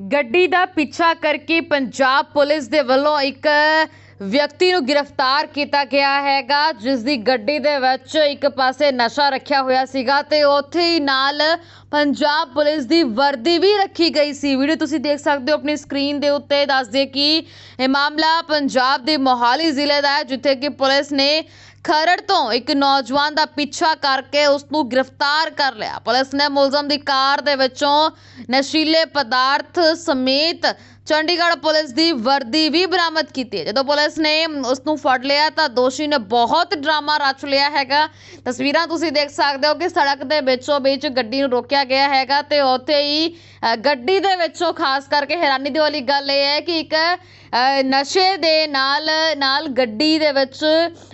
ਗੱਡੀ ਦਾ ਪਿੱਛਾ ਕਰਕੇ ਪੰਜਾਬ ਪੁਲਿਸ ਦੇ ਵੱਲੋਂ ਇੱਕ ਵਿਅਕਤੀ ਨੂੰ ਗ੍ਰਿਫਤਾਰ ਕੀਤਾ ਗਿਆ ਹੈਗਾ, ਜਿਸ ਦੀ ਗੱਡੀ ਦੇ ਵਿੱਚ ਇੱਕ ਪਾਸੇ ਨਸ਼ਾ ਰੱਖਿਆ ਹੋਇਆ ਸੀਗਾ ਤੇ ਉੱਥੇ ਹੀ ਨਾਲ ਪੰਜਾਬ ਪੁਲਿਸ ਦੀ ਵਰਦੀ ਵੀ ਰੱਖੀ ਗਈ ਸੀ। ਵੀਡੀਓ ਤੁਸੀਂ ਦੇਖ ਸਕਦੇ ਹੋ ਆਪਣੀ ਸਕਰੀਨ ਦੇ ਉੱਤੇ ਦੱਸ ਦਈਏ ਕਿ ਇਹ ਮਾਮਲਾ ਪੰਜਾਬ ਦੇ ਮੋਹਾਲੀ ਜ਼ਿਲ੍ਹੇ ਦਾ ਹੈ, ਜਿੱਥੇ ਕਿ ਪੁਲਿਸ ਨੇ ਖਰੜ ਤੋਂ ਇੱਕ ਨੌਜਵਾਨ ਦਾ ਪਿੱਛਾ ਕਰਕੇ ਉਸ ਨੂੰ ਗ੍ਰਿਫਤਾਰ ਕਰ ਲਿਆ। ਪੁਲਿਸ ਨੇ ਮੁਲਜ਼ਮ ਦੀ ਕਾਰ ਦੇ ਵਿੱਚੋਂ ਨਸ਼ੀਲੇ ਪਦਾਰਥ ਸਮੇਤ ਚੰਡੀਗੜ੍ਹ ਪੁਲਿਸ ਦੀ ਵਰਦੀ ਵੀ ਬਰਾਮਦ ਕੀਤੀ ਹੈ। ਜਦੋਂ ਪੁਲਿਸ ਨੇ ਉਸ ਨੂੰ ਫੜ ਲਿਆ ਤਾਂ ਦੋਸ਼ੀ ਨੇ ਬਹੁਤ ਡਰਾਮਾ ਰਚ ਲਿਆ ਹੈਗਾ। ਤਸਵੀਰਾਂ ਤੁਸੀਂ ਦੇਖ ਸਕਦੇ ਹੋ ਕਿ ਸੜਕ ਦੇ ਵਿੱਚੋਂ ਵਿੱਚ ਗੱਡੀ ਨੂੰ ਰੋਕਿਆ ਗਿਆ ਹੈਗਾ ਤੇ ਉੱਥੇ ਹੀ ਗੱਡੀ ਦੇ ਵਿੱਚੋਂ ਖਾਸ ਕਰਕੇ ਹੈਰਾਨੀ ਦੀ ਵਾਲੀ ਗੱਲ ਇਹ ਹੈ ਕਿ ਇੱਕ ਨਸ਼ੇ ਦੇ ਨਾਲ ਨਾਲ ਗੱਡੀ ਦੇ ਵਿੱਚ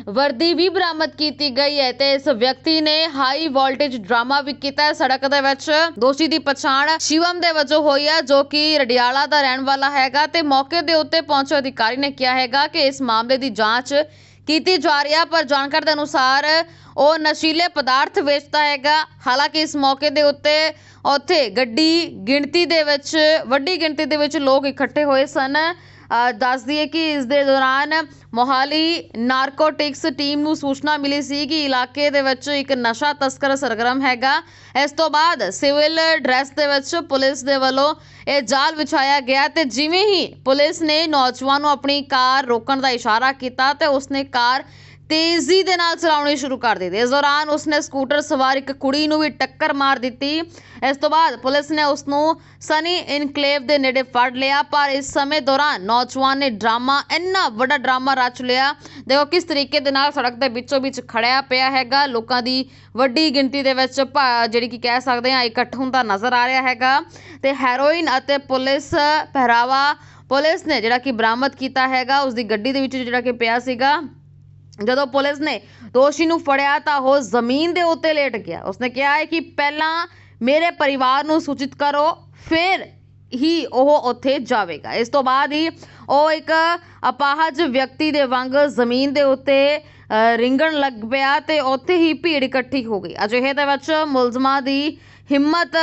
ਵਰਦੀ ਵੀ ਬਰਾਮਦ ਕੀਤੀ ਗਈ ਹੈ ਤੇ ਇਸ ਵਿਅਕਤੀ ਨੇ ਹਾਈ ਵੋਲਟੇਜ ਡਰਾਮਾ ਵੀ ਕੀਤਾ। ਸੜਕ ਦੇ ਵਿੱਚ ਦੋਸ਼ੀ ਦੀ ਪਛਾਣ ਸ਼ਿਵਮ ਦੇ ਵਜੋਂ ਹੋਈ ਹੈ ਜੋ ਕਿ ਰਡਿਆਲਾ ਦਾ ਰਹਿਣ ਵਾਲਾ ਹੈਗਾ ਤੇ ਮੌਕੇ ਦੇ ਉੱਤੇ ਪਹੁੰਚੇ ਅਧਿਕਾਰੀ ਨੇ ਕਿਹਾ ਹੈਗਾ ਕਿ ਇਸ ਮਾਮਲੇ ਦੀ ਜਾਂਚ ਕੀਤੀ ਜਾ ਰਹੀ ਹੈ ਪਰ ਜਾਣਕਾਰੀ ਦੇ ਅਨੁਸਾਰ ਉਹ ਨਸ਼ੀਲੇ ਪਦਾਰਥ ਵੇਚਦਾ ਹੈਗਾ। ਹਾਲਾਂਕਿ ਇਸ ਮੌਕੇ ਦੇ ਉੱਤੇ ਉੱਥੇ ਗੱਡੀ ਗਿਣਤੀ ਦੇ ਵਿੱਚ, ਵੱਡੀ ਗਿਣਤੀ ਦੇ ਵਿੱਚ ਲੋਕ ਇਕੱਠੇ ਹੋਏ ਸਨ। ਦੱਸ ਦਈਏ ਕਿ ਇਸ ਦੇ ਦੌਰਾਨ ਮੋਹਾਲੀ ਨਾਰਕੋਟਿਕਸ ਟੀਮ ਨੂੰ ਸੂਚਨਾ ਮਿਲੀ ਸੀ ਕਿ ਇਲਾਕੇ ਦੇ ਵਿੱਚ ਇੱਕ ਨਸ਼ਾ ਤਸਕਰ ਸਰਗਰਮ ਹੈਗਾ। ਇਸ ਤੋਂ ਬਾਅਦ ਸਿਵਲ ਡਰੈਸ ਦੇ ਵਿੱਚ ਪੁਲਿਸ ਦੇ ਵੱਲੋਂ ਇਹ ਜਾਲ ਵਿਛਾਇਆ ਗਿਆ ਤੇ ਜਿਵੇਂ ਹੀ ਪੁਲਿਸ ਨੇ ਨੌਜਵਾਨ ਨੂੰ ਆਪਣੀ ਕਾਰ ਰੋਕਣ ਦਾ ਇਸ਼ਾਰਾ ਕੀਤਾ ਤੇ ਉਸਨੇ ਕਾਰ ਤੇਜ਼ੀ ਦੇ ਨਾਲ ਚਲਾਉਣੀ ਸ਼ੁਰੂ ਕਰ ਦਿੱਤੀ। ਇਸ ਦੌਰਾਨ ਉਸਨੇ ਸਕੂਟਰ ਸਵਾਰ ਇੱਕ ਕੁੜੀ ਨੂੰ ਵੀ ਟੱਕਰ ਮਾਰ ਦਿੱਤੀ। ਇਸ ਤੋਂ ਬਾਅਦ ਪੁਲਿਸ ਨੇ ਉਸ ਨੂੰ ਸਨੀ ਇਨਕਲੇਵ ਦੇ ਨੇੜੇ ਫੜ ਲਿਆ, ਪਰ ਇਸ ਸਮੇਂ ਦੌਰਾਨ ਨੌਜਵਾਨ ਨੇ ਡਰਾਮਾ, ਇੰਨਾ ਵੱਡਾ ਡਰਾਮਾ ਰਚ ਲਿਆ, ਦੇਖੋ ਕਿਸ ਤਰੀਕੇ ਦੇ ਨਾਲ ਸੜਕ ਦੇ ਵਿੱਚੋਂ ਵਿੱਚ ਖੜਿਆ ਪਿਆ ਹੈਗਾ। ਲੋਕਾਂ ਦੀ ਵੱਡੀ ਗਿਣਤੀ ਦੇ ਵਿੱਚ ਭਾ- ਜਿਹੜੀ ਕਿ ਕਹਿ ਸਕਦੇ ਆ ਇਕੱਠ ਹੁੰਦਾ ਨਜ਼ਰ ਆ ਰਿਹਾ ਹੈਗਾ। ਤੇ ਹੈਰੋਇਨ ਅਤੇ ਪੁਲਿਸ ਪਹਿਰਾਵਾ, ਪੁਲਿਸ ਨੇ ਜਿਹੜਾ ਕਿ ਬਰਾਮਦ ਕੀਤਾ ਹੈਗਾ ਉਸ ਦੀ ਗੱਡੀ ਦੇ ਵਿੱਚ ਜਿਹੜਾ ਕਿ ਪਿਆ ਸੀਗਾ। ਜਦੋਂ ਪੁਲਿਸ ਨੇ ਦੋਸ਼ੀ ਨੂੰ ਫੜਿਆ ਤਾਂ ਉਹ ਜ਼ਮੀਨ ਦੇ ਉੱਤੇ ਲੇਟ ਗਿਆ। ਉਸਨੇ ਕਿਹਾ ਹੈ ਕਿ ਪਹਿਲਾਂ ਮੇਰੇ ਪਰਿਵਾਰ ਨੂੰ ਸੂਚਿਤ ਕਰੋ, ਫਿਰ ਹੀ ਉਹ ਉੱਥੇ ਜਾਵੇਗਾ। ਇਸ ਤੋਂ ਬਾਅਦ ਹੀ ਉਹ ਇੱਕ ਅਪਾਹਜ ਵਿਅਕਤੀ ਦੇ ਵਾਂਗ ਜ਼ਮੀਨ ਦੇ ਉੱਤੇ ਰਿੰਗਣ ਲੱਗ ਪਿਆ ਤੇ ਉੱਥੇ ਹੀ ਭੀੜ ਇਕੱਠੀ ਹੋ ਗਈ। ਅਜਿਹੇ ਦੇ ਵਿੱਚ ਮੁਲਜ਼ਮਾਂ ਦੀ ਹਿੰਮਤ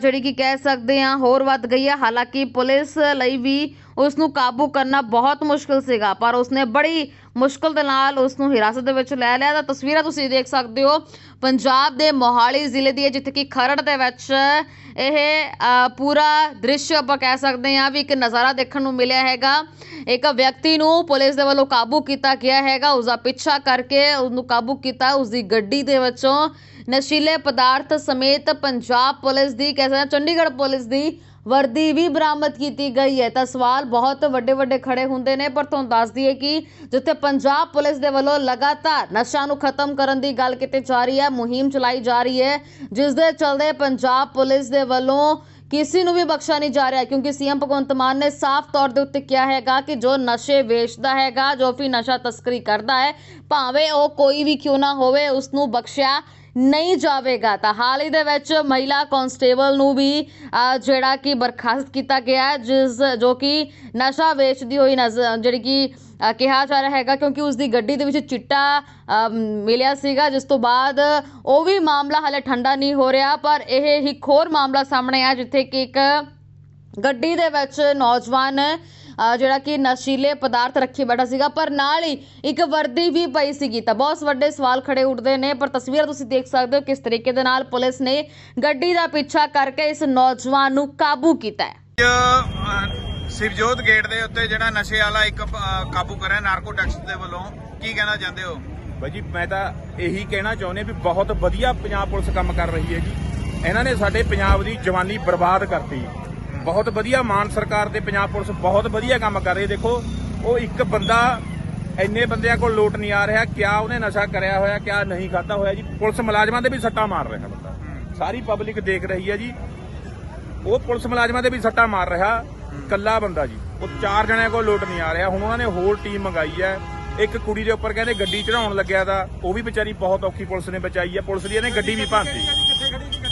ਜਿਹੜੀ ਕਿ ਕਹਿ ਸਕਦੇ ਹਾਂ, ਹੋਰ ਵੱਧ ਗਈ ਹੈ ਹਾਲਾਂਕਿ ਪੁਲਿਸ ਲਈ ਵੀ ਉਸ ਨੂੰ ਕਾਬੂ ਕਰਨਾ ਬਹੁਤ ਮੁਸ਼ਕਲ ਸੀਗਾ, ਪਰ ਉਸਨੇ ਬੜੀ ਮੁਸ਼ਕਲ ਦੇ ਨਾਲ ਉਸ ਨੂੰ ਹਿਰਾਸਤ ਦੇ ਵਿੱਚ ਲੈ ਲਿਆ। ਤਾਂ ਤਸਵੀਰਾਂ ਤੁਸੀਂ ਦੇਖ ਸਕਦੇ ਹੋ, ਪੰਜਾਬ ਦੇ ਮੋਹਾਲੀ ਜ਼ਿਲ੍ਹੇ ਦੀ ਹੈ, ਜਿੱਥੇ ਕਿ ਖਰੜ ਦੇ ਵਿੱਚ ਇਹ ਪੂਰਾ ਦ੍ਰਿਸ਼ ਆਪਾਂ ਕਹਿ ਸਕਦੇ ਹਾਂ ਵੀ ਇੱਕ ਨਜ਼ਾਰਾ ਦੇਖਣ ਨੂੰ ਮਿਲਿਆ ਹੈਗਾ। ਇੱਕ ਵਿਅਕਤੀ ਨੂੰ ਪੁਲਿਸ ਦੇ ਵੱਲੋਂ ਕਾਬੂ ਕੀਤਾ ਗਿਆ ਹੈਗਾ। ਉਸ ਦਾ ਪਿੱਛਾ ਕਰਕੇ ਉਸ ਨੂੰ ਕਾਬੂ ਕੀਤਾ। ਉਸ ਦੀ ਗੱਡੀ ਦੇ ਵਿੱਚੋਂ ਨਸ਼ੀਲੇ ਪਦਾਰਥ ਸਮੇਤ ਪੰਜਾਬ ਪੁਲਿਸ ਦੀ, ਕਹਿ ਸਕਦੇ ਹਾਂ ਚੰਡੀਗੜ੍ਹ ਪੁਲਿਸ ਦੀ ਵਰਦੀ ਵੀ ਬਰਾਮਦ ਕੀਤੀ ਗਈ ਹੈ। ਤਾਂ ਸਵਾਲ ਬਹੁਤ ਵੱਡੇ ਵੱਡੇ ਖੜੇ ਹੁੰਦੇ ਨੇ, ਪਰ ਤੁਹਾਨੂੰ ਦੱਸ ਦਈਏ ਕਿ ਜਿੱਥੇ ਪੰਜਾਬ ਪੁਲਿਸ ਦੇ ਵੱਲੋਂ ਲਗਾਤਾਰ ਨਸ਼ਾ ਨੂੰ ਖਤਮ ਕਰਨ ਦੀ ਗੱਲ ਕੀਤੀ ਜਾ ਰਹੀ ਹੈ, ਮੁਹਿੰਮ ਚਲਾਈ ਜਾ ਰਹੀ ਹੈ, ਜਿਸ ਦੇ ਚਲਦੇ ਪੰਜਾਬ ਪੁਲਿਸ ਦੇ ਵੱਲੋਂ ਕਿਸੇ ਨੂੰ ਵੀ ਬਖਸ਼ਾ ਨਹੀਂ ਜਾ ਰਿਹਾ ਕਿਉਂਕਿ ਸੀਐਮ ਭਗਵੰਤ ਮਾਨ ਨੇ ਸਾਫ਼ ਤੌਰ ਦੇ ਉੱਤੇ ਕਿਹਾ ਹੈਗਾ ਕਿ ਜੋ ਨਸ਼ੇ ਵੇਚਦਾ ਹੈਗਾ, ਜੋ ਵੀ ਨਸ਼ਾ ਤਸਕਰੀ ਕਰਦਾ ਹੈ, ਭਾਵੇਂ ਉਹ ਕੋਈ ਵੀ ਕਿਉਂ ਨਾ ਹੋਵੇ ਉਸ ਨੂੰ ਬਖਸ਼ਿਆ ਨਹੀਂ ਜਾਵੇਗਾ। ਤਾਂ ਹਾਲ ਹੀ ਦੇ ਵਿੱਚ ਮਹਿਲਾ ਕਾਂਸਟੇਬਲ ਨੂੰ ਵੀ ਜਿਹੜਾ ਕਿ ਬਰਖਾਸਤ ਕੀਤਾ ਗਿਆ ਜਿਸ ਜੋ ਕਿ ਨਸ਼ਾ ਵੇਚਦੀ ਹੋਈ ਨਜ਼ਰ ਜਿਹੜੀ ਕਿ ਕਿਹਾ ਜਾ ਰਿਹਾ ਹੈਗਾ ਕਿਉਂਕਿ ਉਸ ਦੀ ਗੱਡੀ ਦੇ ਵਿੱਚ ਚਿੱਟਾ ਮਿਲਿਆ ਸੀਗਾ, ਜਿਸ ਤੋਂ ਬਾਅਦ ਉਹ ਵੀ ਮਾਮਲਾ ਹਾਲੇ ਠੰਡਾ ਨਹੀਂ ਹੋ ਰਿਹਾ, ਪਰ ਇਹ ਇੱਕ ਹੋਰ ਮਾਮਲਾ ਸਾਹਮਣੇ ਆਇਆ, ਜਿੱਥੇ ਕਿ ਇੱਕ ਗੱਡੀ ਦੇ ਵਿੱਚ ਨੌਜਵਾਨ ਜਿਹੜਾ ਕਿ ਨਸ਼ੀਲੇ ਪਦਾਰਥ ਰੱਖੀ ਬੈਠਾ ਸੀਗਾ ਪਰ ਨਾਲ ਹੀ ਇੱਕ ਵਰਦੀ ਵੀ ਪਈ ਸੀਗੀ। ਤਾਂ ਬਹੁਤ ਵੱਡੇ ਸਵਾਲ ਖੜੇ ਉੱਠਦੇ ਨੇ ਪਰ ਤਸਵੀਰ ਤੁਸੀਂ ਦੇਖ ਸਕਦੇ ਹੋ ਕਿਸ ਤਰੀਕੇ ਦੇ ਨਾਲ ਪੁਲਿਸ ਨੇ ਗੱਡੀ ਦਾ ਪਿੱਛਾ ਕਰਕੇ ਇਸ ਨੌਜਵਾਨ ਨੂੰ ਕਾਬੂ ਕੀਤਾ ਹੈ। ਸਿਵਜੋਤ ਗੇਟ ਦੇ ਉੱਤੇ ਜਿਹੜਾ ਨਸ਼ੇ ਵਾਲਾ ਇੱਕ ਕਾਬੂ ਕਰਿਆ ਨਾਰਕੋਟੈਕਸ ਦੇ ਵੱਲੋਂ ਕੀ ਕਹਿਣਾ ਚਾਹੁੰਦੇ ਹੋ? ਬਾਈ ਜੀ ਮੈਂ ਤਾਂ ਇਹੀ ਕਹਿਣਾ ਚਾਹੁੰਦੇ ਵੀ ਬਹੁਤ ਵਧੀਆ ਪੰਜਾਬ ਪੁਲਿਸ ਕੰਮ ਕਰ ਰਹੀ ਹੈ ਜੀ। ਇਹਨਾਂ ਨੇ ਸਾਡੇ ਪੰਜਾਬ ਦੀ ਜਵਾਨੀ ਬਰਬਾਦ ਕਰਤੀ। ਬਹੁਤ ਵਧੀਆ ਮਾਨ ਸਰਕਾਰ ਤੇ ਪੰਜਾਬ ਪੁਲਿਸ ਬਹੁਤ ਵਧੀਆ ਕੰਮ ਕਰ ਰਹੀ ਦੇਖੋ ਉਹ ਇੱਕ ਬੰਦਾ ਇੰਨੇ ਬੰਦਿਆਂ ਕੋਲ ਲੋਟ ਨਹੀਂ ਆ ਰਿਹਾ ਕਿਆ ਉਹਨੇ ਨਸ਼ਾ ਕਰਿਆ ਹੋਇਆ ਕਿਆ ਨਹੀਂ ਖਾਦਾ ਹੋਇਆ ਜੀ। ਪੁਲਿਸ ਮੁਲਾਜ਼ਮਾਂ ਦੇ ਵੀ ਸੱਟਾਂ ਮਾਰ ਰਿਹਾ ਬੰਦਾ। ਸਾਰੀ ਪਬਲਿਕ ਦੇਖ ਰਹੀ ਹੈ ਜੀ। ਉਹ ਪੁਲਿਸ ਮੁਲਾਜ਼ਮਾਂ ਦੇ ਵੀ ਸੱਟਾਂ ਮਾਰ ਰਿਹਾ ਕੱਲਾ ਬੰਦਾ ਜੀ। ਉਹ ਚਾਰ ਜਣਿਆਂ ਕੋਲ ਲੋਟ ਨਹੀਂ ਆ ਰਿਹਾ। ਹੁਣ ਉਹਨਾਂ ਨੇ ਹੋਰ ਟੀਮ ਮੰਗਾਈ ਹੈ। ਇੱਕ ਕੁੜੀ ਦੇ ਉੱਪਰ ਕਹਿੰਦੇ ਗੱਡੀ ਚੜਾਉਣ ਲੱਗਿਆ ਦਾ। ਉਹ ਵੀ ਵਿਚਾਰੀ ਬਹੁਤ ਔਖੀ ਪੁਲਿਸ ਨੇ ਬਚਾਈ ਹੈ। ਪੁਲਿਸ ਦੀ ਇਹਨੇ ਗੱਡੀ ਵੀ ਭਾਂਤੀ।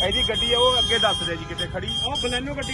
ਇਹਦੀ ਗੱਡੀ ਹੈ ਉਹ ਅੱਗੇ ਦੱਸ ਰਿਹਾ ਜੀ ਕਿਤੇ ਖੜੀ। ਉਹ ਬਲੈਨੋ ਗੱਡੀ